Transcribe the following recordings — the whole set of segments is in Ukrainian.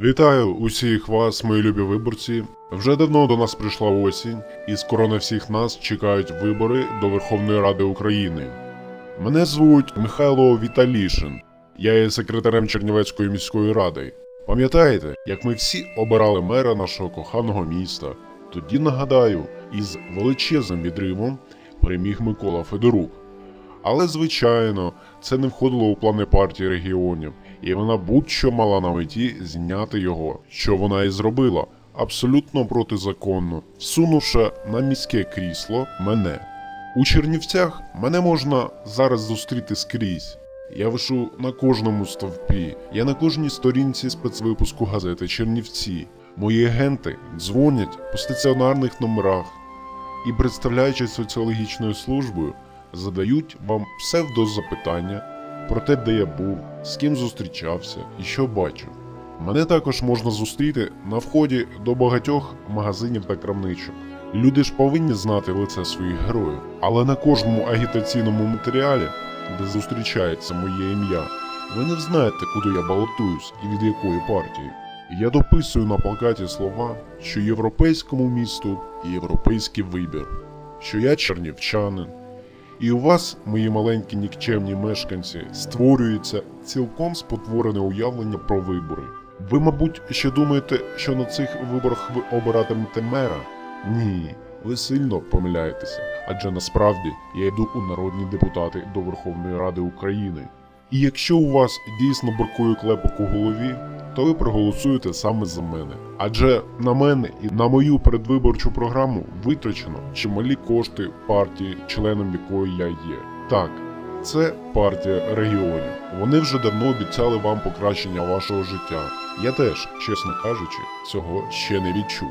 Вітаю усіх вас, мої любі виборці. Вже давно до нас прийшла осінь, і скоро на всіх нас чекають вибори до Верховної Ради України. Мене звуть Михайло Віталішин. Я є секретарем Чернівецької міської ради. Пам'ятаєте, як ми всі обирали мера нашого коханого міста? Тоді нагадаю, із величезним відривом переміг Микола Федорук. Але, звичайно, це не входило у плани партії регіонів, і вона будь-що мала на меті зняти його, що вона і зробила, абсолютно протизаконно, всунувши на міське крісло мене. У Чернівцях мене можна зараз зустріти скрізь. Я вишу на кожному стовпі, я на кожній сторінці спецвипуску газети Чернівці. Мої агенти дзвонять по стаціонарних номерах і, представляючись соціологічною службою, задають вам псевдозапитання про те, де я був, з ким зустрічався і що бачив. Мене також можна зустріти на вході до багатьох магазинів та крамничок. Люди ж повинні знати лице своїх героїв, але на кожному агітаційному матеріалі, де зустрічається моє ім'я, ви не знаєте, куди я балотуюсь і від якої партії. Я дописую на плакаті слова, що європейському місту європейський вибір, що я чернівчанин, і у вас, мої маленькі нікчемні мешканці, створюється цілком спотворене уявлення про вибори. Ви, мабуть, ще думаєте, що на цих виборах ви обиратимете мера? Ні, ви сильно помиляєтеся, адже насправді я йду у народні депутати до Верховної Ради України. І якщо у вас дійсно бракує клепок у голові, то ви проголосуєте саме за мене. Адже на мене і на мою передвиборчу програму витрачено чималі кошти партії, членом якої я є. Так, це партія регіонів. Вони вже давно обіцяли вам покращення вашого життя. Я теж, чесно кажучи, цього ще не відчув.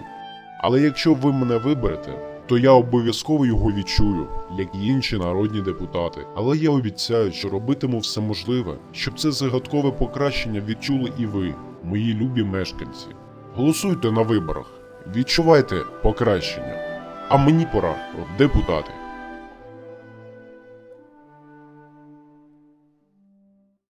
Але якщо ви мене виберете, то я обов'язково його відчую, як і інші народні депутати. Але я обіцяю, що робитиму все можливе, щоб це загадкове покращення відчули і ви, мої любі мешканці. Голосуйте на виборах, відчувайте покращення. А мені пора в депутати.